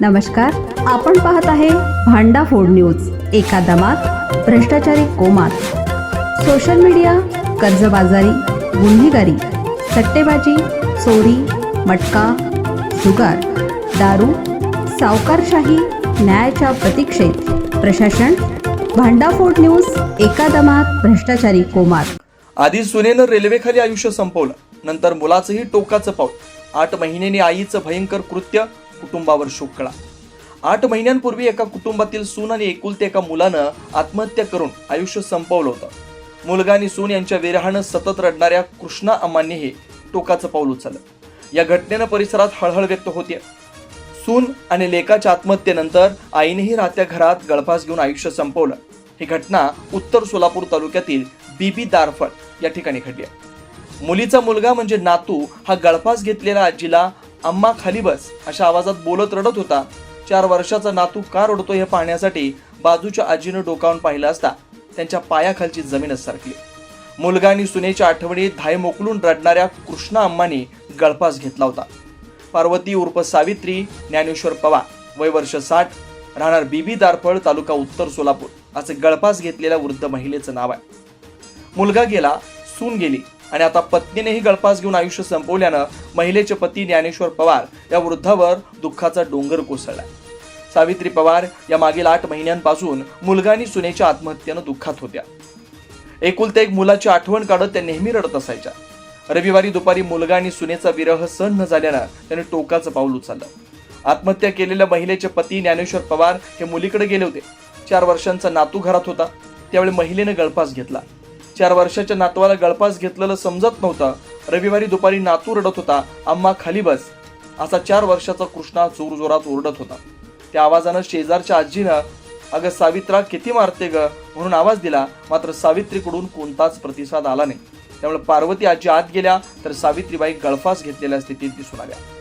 नमस्कार आपण पाहत आहे भांडा फोड न्यूज एका दमात भ्रष्टाचारी कोमात. सोशल मीडिया कर्जबाजारी गुन्हेगारी सट्टेबाजी चोरी मटका जुगार दारू सावकारशाही न्यायाच्या प्रतीक्षेत. प्रशासन भांडाफोड न्यूज एका दमात भ्रष्टाचारी कोमात. आधी सुनेनं रेल्वेखाली आयुष्य संपवलं नंतर मुलाचंही टोकाचं पाऊल. आठ महिन्यांनी आईचं भयंकर कृत्य कुटुंबावर शोकळा आठ महिन्यांपूर्वी एका कुटुंबातील सून आणि एकुलते एका मुलानं आत्महत्या करून आयुष्य संपवलं होतं. मुलगा आणि सून यांच्या विरहानं सतत रडणाऱ्या कृष्णा अम्मांनीही टोकाचं पाऊल उचललं. या घटनेनं परिसरात हळहळ व्यक्त होते सून आणि लेकाच्या आत्महत्येनंतर आईनेही राहत्या घरात गळफास घेऊन आयुष्य संपवलं. ही घटना उत्तर सोलापूर तालुक्यातील बीबी दारफळ या ठिकाणी घडली आहे. मुलीचा मुलगा म्हणजे नातू हा गळफास घेतलेल्या आजीला अम्मा खाली बस अशा आवाजात बोलत रडत होता. चार वर्षाचा नातू का रडतो हे पाहण्यासाठी बाजूच्या आजीनं डोकावून पाहिलं असता त्यांच्या पायाखालची जमीनच सरकली. मुलगा आणि सुनेच्या आठवणीत धाय मोकलून रडणाऱ्या कृष्णा अम्मानी गळफास घेतला होता. पार्वती उर्फ सावित्री ज्ञानेश्वर पवार वय वर्ष साठ राहणार बीबी दारफळ तालुका उत्तर सोलापूर असे गळफास घेतलेल्या वृद्ध महिलेचं नाव आहे. मुलगा गेला सून गेली. आणि आता पत्नीनेही गळफास घेऊन आयुष्य संपवल्यानं महिलेचे पती ज्ञानेश्वर पवार या वृद्धावर दुःखाचा डोंगर कोसळला. सावित्री पवार या मागील आठ महिन्यांपासून मुलगा आणि सुनेच्या आत्महत्येनं दुःखात होत्या. एकुलते एक मुलाची आठवण काढत त्या नेहमी रडत असायच्या. रविवारी दुपारी मुलगा आणि सुनेचा विरह सहन न झाल्यानं त्याने टोकाचं पाऊल उचललं. आत्महत्या केलेल्या महिलेचे पती ज्ञानेश्वर पवार हे मुलीकडे गेले होते. चार वर्षांचा नातू घरात होता. त्यावेळी महिलेनं गळफास घेतला. चार वर्षाच्या नातवाला गळफास घेतलेलं समजत नव्हतं. रविवारी दुपारी नातू रडत होता. अम्मा खाली बस. असा चार वर्षाचा कृष्णा जोरजोरात ओरडत होता. त्या आवाजानं शेजारच्या आजीनं अगं सावित्रा किती मारते ग? म्हणून आवाज दिला. मात्र सावित्रीकडून कोणताच प्रतिसाद आला नाही. त्यामुळे पार्वती आजी आत गेल्या तर सावित्रीबाई गळफास घेतलेल्या स्थितीत दिसून आल्या.